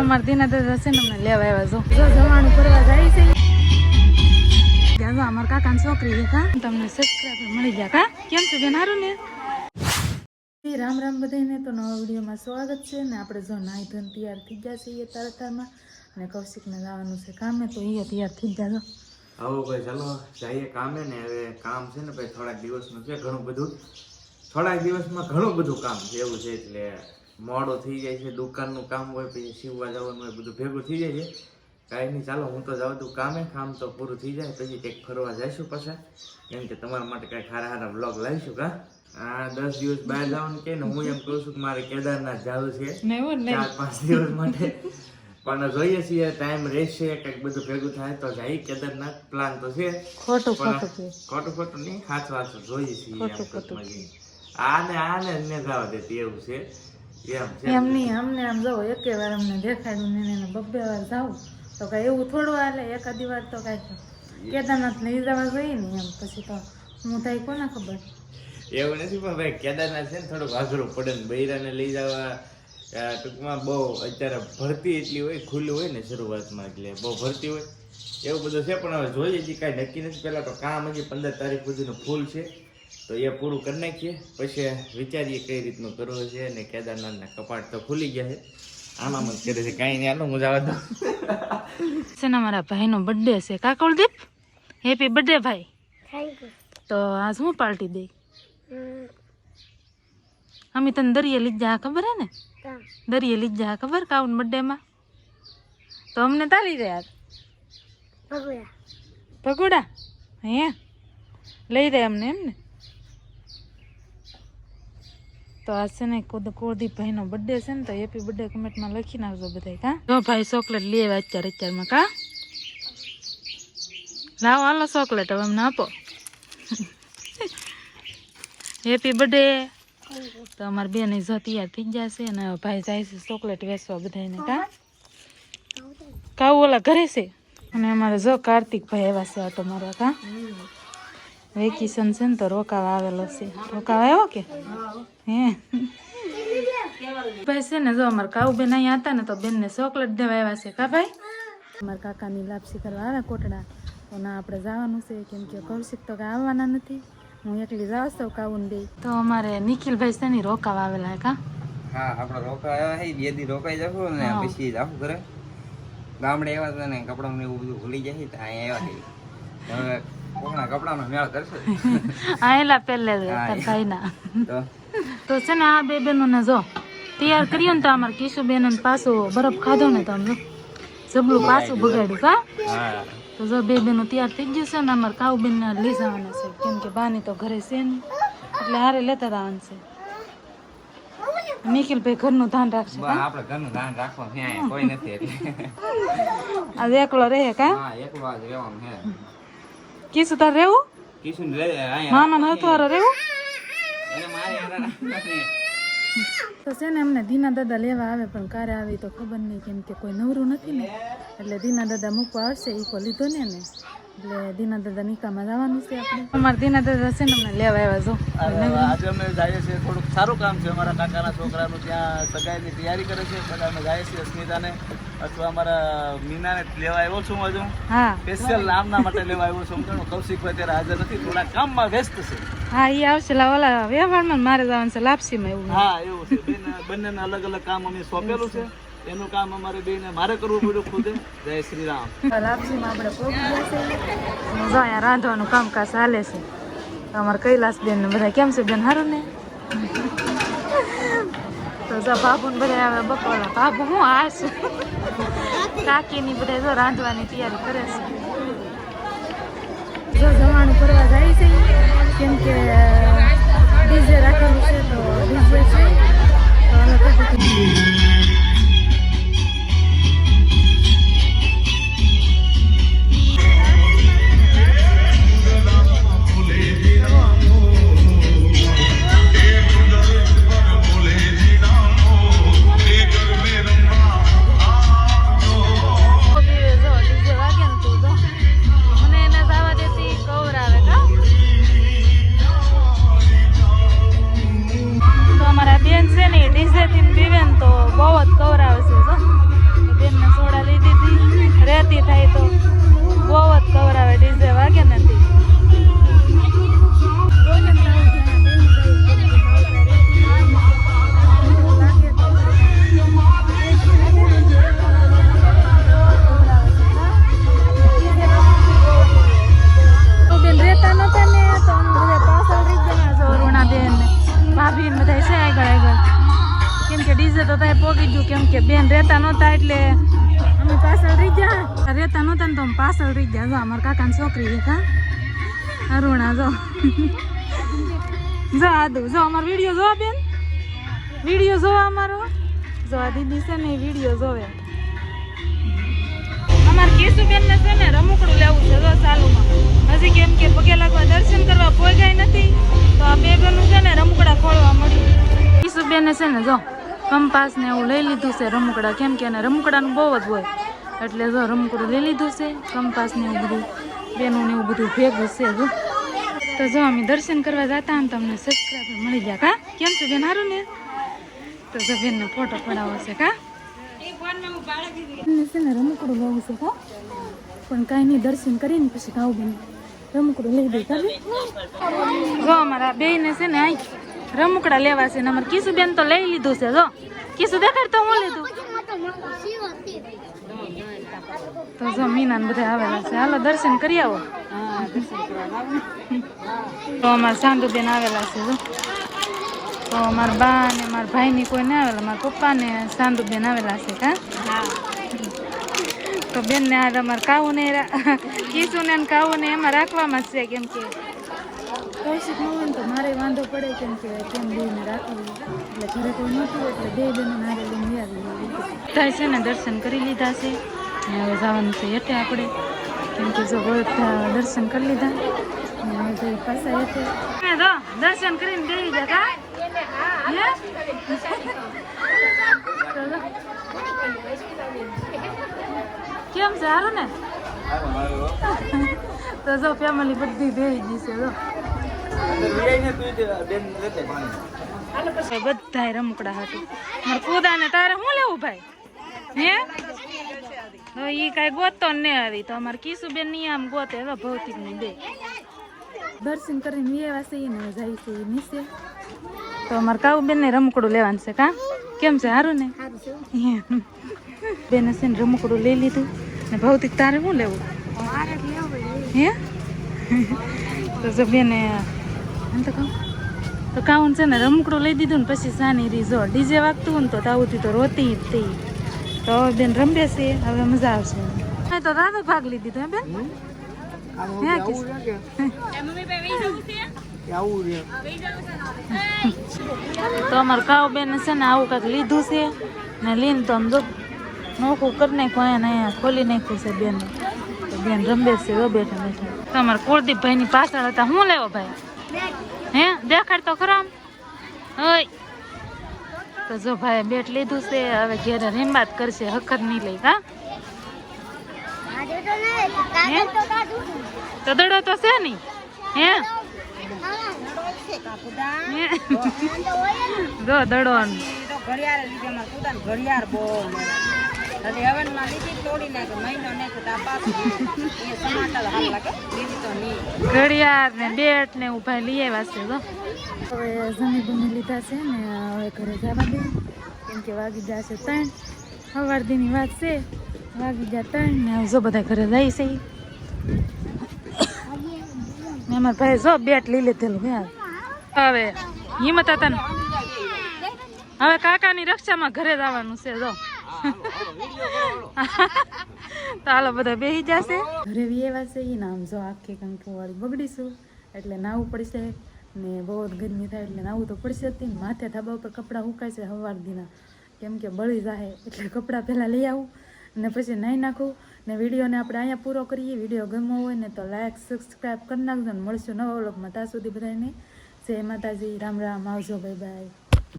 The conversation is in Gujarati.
અમારા દીના દાદા છે ને અમને લેવા આવ્યા જો. જો જવાનું કરવા જાય છે. ત્યાં જો અમારા કાકાની છોકરી છે કા? તમને સબસ્ક્રાઈબર મળી ગયા કા? કેમ છો બેન? હારું ને? એ રામ રામ બધાને તો નવા વિડીયોમાં સ્વાગત છે ને આપણે જો નાઈ ધન તૈયાર થઈ ગયા છીએ તરતારમાં અને કૌશિકને જવાનું છે કામે તો એ તૈયાર થઈ ગયા જો. આવો ભાઈ ચાલો જઈએ કામે ને હવે કામ છે ને ભાઈ થોડાક દિવસનું છે ઘણું બધું. થોડાક દિવસમાં ઘણું બધું કામ છે એવું છે એટલે મોડો થઈ જાય છે દુકાનનું કામ હોય પછી સીવવા જવાનું હોય બધું ભેગું થઈ જાય છે. કાંઈ નહીં ચાલો હું તો જાઉં તું કામે કામ તો પૂરું થઈ જાય પછી કંઈક ફરવા જઈશું પાછા. કેમ કે તમારા માટે કાંઈ ખારા ખારા બ્લોગ લાવીશું કા? આ દસ દિવસ બહાર જવાનું કે ને હું એમ કહું છું કે મારે કેદારનાથ જવું છે. ચાર પાંચ દિવસ માટે. પણ જોઈએ છીએ ટાઈમ રહેશે કંઈક બધું ભેગું થાય તો જાય. કેદારનાથ પ્લાન તો છે. ખોટું ખોટું ખોટું ખોટું નહીં સાચું સાચું જોઈએ છીએ. આને આને ને જવા દેતી એવું છે. એમ નહીં અમને આમ જવું એકે વાર અમને દેખાડ્યું ને એને બબ્બે વાર જાવું તો કાંઈ એવું થોડું હાલે એકાદી વાર તો કાંઈ કેદારનાથ લઈ જવા જોઈએ ને એમ પછી તો હું થાય કોને ખબર. એવું નથી પણ ભાઈ કેદારનાથ છે ને થોડુંક અઘરું પડે ને બૈરાને લઈ જવા ટૂંકમાં બહુ અત્યારે ભરતી એટલી હોય ખુલ્લું હોય ને શરૂઆતમાં એટલે બહુ ભરતી હોય. એવું બધું છે પણ હવે જોઈએ છીએ કાંઈ નક્કી નથી. પહેલાં તો કામ હજી પંદર તારીખ સુધીનું ફૂલ છે. તો એ પૂરું કરી નાખીએ. પછી વિચારીએ કઈ રીતનું કરવું છે અને કેદારનાથના કપાટ તો ખુલી ગયા છે. આમાં મત કરે છે કાંઈ નહીં આનું મજા આવે છે ને મારા ભાઈનો બર્થડે છે. કા હેપી બર્થડે ભાઈ. તો આજ હું પાર્ટી દઈ? અમે તને દરિયે લીધા જા ખબર હે ને? દરિયે જા ખબર કાઉન બર્થડે માં તો અમને તાલી રહ્યા પકોડા હે? લઈ રહ્યા અમને એમ ને? તો આ છે ને કુલદીપ ભાઈનો બર્થડે છે ને તો હેપી બર્થડે કમેન્ટમાં લખી નાખજો બધા કા? જો ભાઈ ચોકલેટ લેવા અત્યારે, અત્યારમાં, કા? લાવો, હાલો ચોકલેટ હવે અમને આપો. હેપી બર્થડે તો અમારી બેન જો તૈયાર થઈ જશે અને ભાઈ જાય છે ચોકલેટ વેચવા બધાને કા? કાવ ઓલા ઘરે છે? અને અમારે જો કાર્તિક ભાઈ આવ્યા છે આટો મારવા, કા? વેકેશન છે ને તો રોકાવા આવેલો છે રોકાવા આવ્યો કે હે ભાઈ છે ને જો અમારે કાઉ બેન અહીંયા હતા ને તો બેનને ચોકલેટ દેવા આવ્યા છે કા ભાઈ અમારા કાકાની લાપસી કરવા આવે કોટડા તો ના આપણે જવાનું છે કેમ કે કૌશિક તો કાંઈ આવવાના નથી હું એકલી જાઉં છું કાઉન દે તો અમારે નિખિલભાઈ છે ને રોકાવા આવેલા કા હા આપણે રોકાયા હે બે દી રોકાઈ જાશું ને. પછી જાશું ઘરે ગામડે એવા ને કપડાં ને એવું બધું ભૂલી જાય તો અહીંયા આવ્યા હવે કોકના કપડાનો મેળ કરશે? આયેલા પહેલે. ભાઈના તો? છે ને આ બે બહેનોને જો તૈયાર કરીએ ને તો અમારે કિશુ બેન પાછું બરફ ખાધો ને તો જો જબલું પાછું બગાડ્યું કા હા. તો જો બે બેનો તૈયાર થઈ ગયું છે ને અમારે કાઉ બેન લઈ જવાના છે. કેમ કે બાની તો ઘરે છે ને એટલે હારે લેતા આવવાનું છે. નિખિલભાઈ ઘરનું ધ્યાન રાખશે આપણે ઘરનું ધ્યાન રાખવાનું છે કોઈ નથી એટલે. આજે એકલો રહે કા? એકલો આજ રહેવાનું છે. કિશુ તાર રહેવું? અહીંયા. મામા નતું હારે રહેવું? તો છે ને એમને દીના દાદા લેવા આવે પણ કારે આવી તો ખબર નહીં કેમ કે કોઈ નવરું નથી ને. એટલે દીના દાદા મૂકવા આવશે ઈકો લીધો ને ને. એટલે દીના દાદા નિકામાં જવાનું છે આપણે. અમારા દીના દાદા છે ને અમને લેવા આવ્યા જો. આજે અમે જઈએ છીએ થોડુંક સારું કામ છે. અમારા કાકાના છોકરાનું ત્યાં સગાઈની તૈયારી કરે છે. બધા અમે જઈએ છીએ અસ્મિતાને અથવા અમારા મીનાને લેવા આવ્યો છું હજુ. હા. સ્પેશિયલ નામના માટે લેવા આવ્યો છું. કૌશિકભાઈ ત્યારે હાજર નથી. થોડા કામમાં વ્યસ્ત છે. હા એ આવશે. ઓલા વ્યવહારમાં મારે જવાનું છે લાપસીમાં એવું હા એવું છે. બેન બંનેને અલગ અલગ કામ અમે સોંપેલું છે. એનું કામ અમારે બેને મારે કરવું પડ્યું ખુદે. જય શ્રી રામ. લાપસીમાં આપણે પહોંચી છે અને જો અહીંયા રાંધવાનું કામકાજ ચાલે છે. અમારા કૈલાસ બેન ને બધા કેમ છે? બેન હારું ને? તો જો બાબુ ને બધા આવે બપોરા. બાબુ હું હાશ કાકીની કાકી ની બધા જો રાંધવાની તૈયારી કરે છે. જો જવાનું કરવા જાય છે. કેમ કે ડીજે રાખેલું છે તો ડીજે છે તો અમે એટલે અમે પાછળ રહી ગયા. રહેતા નહોતા ને તો અમે પાછળ રહી ગયા. જો, અમારા કાકાની છોકરી છે કા અરુણા, જો. જો આદુ જો, અમારો વીડિયો જોવા બેન. વીડિયો જોવા અમારો. જો, આ દીદી છે ને વીડિયો જોવે. અમારે કેશુબેન ને છે ને રમકડું લેવું છે, જો, ચાલુમાં. હજી કેમ કે પગે લાગવા દર્શન કરવા પોગાય નથી. તો આ બે બેનું છે ને રમકડા ખોળવા મળ્યું. કેશુબેન છે ને, જો. કંપાસ ને એવું લઈ લીધું છે રમકડા. કેમ કે એને રમકડાનું બહુ જ હોય. એટલે જો રમકડું લઈ લીધું છે કંપાસ ને એવું બધું બેનું ને એવું બધું ભેગું છે જો. તો જો અમે દર્શન કરવા જતા અને તમને સબસ્ક્રાઈબર મળી ગયા કા? કેમ છે બેન? હારું ને? તો જો બેનનો ફોટો પડાવો છે કા? છે ને રમકડું લેવું છે કા? પણ કાંઈ નહીં, દર્શન કરીને પછી ખાવું બેન. રમકડું લઈ દઈ કા જો અમારા બેને છે ને આઈ રમકડા લેવા છે ને અમારે કિસુ બેન તો લઈ લીધું છે જો. કિસુ દેખાડ તો હું લીધું. તો જો મીના ને બધા આવેલા છે. હાલો દર્શન કરી આવો. તો અમારા સાંધુબેન આવેલા છે જો. તો મારા બા ને મારા ભાઈ ની કોઈ ના આવેલા મારા પપ્પા ને સાંધુબેન આવેલા છે કા? તો બેન ને આ અમારે કાવું ને કીસુ ને કાવું ને એમાં રાખવામાં જ છે કેમ કે કૌશિક ન હોય ને તો મારે વાંધો પડે કેમ કે કેમ બેને રાખવું એટલે ઘરે કોઈ નહોતું એટલે બે બેને મારે લઈને આવી થાય છે ને દર્શન કરી લીધા છે. ને હવે જવાનું છે એટલે આપણે. કેમ કે જો દર્શન કરી લીધા. ને હવે પાછા હે જો દર્શન કરીને દેવી જા કા હે? ચલો. કેમ છે હારું ને? તો જો ફેમિલી બધી ગઈ છે જો. બધા રમકડા હતું મારે કુદા ને તારે શું લેવું ભાઈ? હે? તો ઈ કાંઈ ગોતતો ને આવી. તો અમારે કિશુબેનની આમ ગોતે હવે ભૌતિકની બે. દર્શન કરીને એવા છે ને જાય છે ઈ નીચે તો અમારે કાઉબેન ને રમકડું લેવાનું છે કા? કેમ છે સારું ને? બેને હશે ને રમકડું લઈ લીધું. ને ભૌતિક તારે શું લેવું? હે? તો બેને એમ તો કહું. તો કાઉન છે ને રમકડું લઈ દીધું ને પછી સાની રીઝો ડીજે વાગતું હોય ને તો તાવથી તો રોતી જ હતી તો હવે બેન રમે છે હવે મજા આવશે. હા તો દાદો ભાગ લઈ દીધો હે બેન? હે તો અમારે કાવ બેન છે ને આવું કાંઈક લીધું છે. ને લઈને તો આમ જો નોખું કરી નાખ્યું અહીંયા ને અહીંયા ખોલી નાખ્યું છે બેન. તો બેન રમે છે બેઠા બેઠા. તો અમારા કુળદીપભાઈ ની પાછળ હતા. શું લેવો ભાઈ? હે? દેખાડ તો ખરો હોય તો જો ભાઈ બેટ લીધું છે હવે ઘેર રેમ્બાત કરશે હખર નહીં લઈ હા? તો દડો તો છે નહીં? હે? જો દડો ઘડિયાળ લીધે ઘડિયાળ બહુ હજી હવનમાં લીધી તોડી નાખે મહિનો નાખ્યો તો પાછું એ સમાટા હાલ લાગે લીધી તો નહીં. ઘડિયાળ ને બેટ ને ઊભા ભાઈ લઈ આવ્યા છે તો. હવે જમી બમી લીધા છે ને હવે ઘરે જવા દે. કેમ કે વાગી જશે ત્રણ. સવાર દીની વાત છે વાગી ગયા ત્રણ ને હવે જો બધા ઘરે જાય છે. ને અમારા ભાઈ જો બેટ લઈ લીધેલું હે હવે હિંમત હતા ને. હવે કાકાની રક્ષામાં ઘરે જવાનું છે જો. તો હાલો બધા બેસી જશે? ઘરે વિયેવા છે એ નામ જો આખી કંકુ વાળી બગડીશું એટલે નાવું પડશે ને બહુ જ ગરમી થાય એટલે નાવું તો પડશે જ. માથે ધાબા ઉપર કપડાં સુકાય છે સવાર દીના. કેમ કે બળી જાય એટલે કપડાં પહેલાં લઈ આવું ને પછી નાહી નાખું. ને વિડીયોને આપણે અહીંયા પૂરો કરીએ. વીડિયો ગમ્યો હોય ને તો લાઈક સબસ્ક્રાઈબ કરી નાખજો ને મળશું નવા વ્લોગમાં. ત્યાં સુધી બધાને જય માતાજી. રામ રામ. આવજો બાય બાય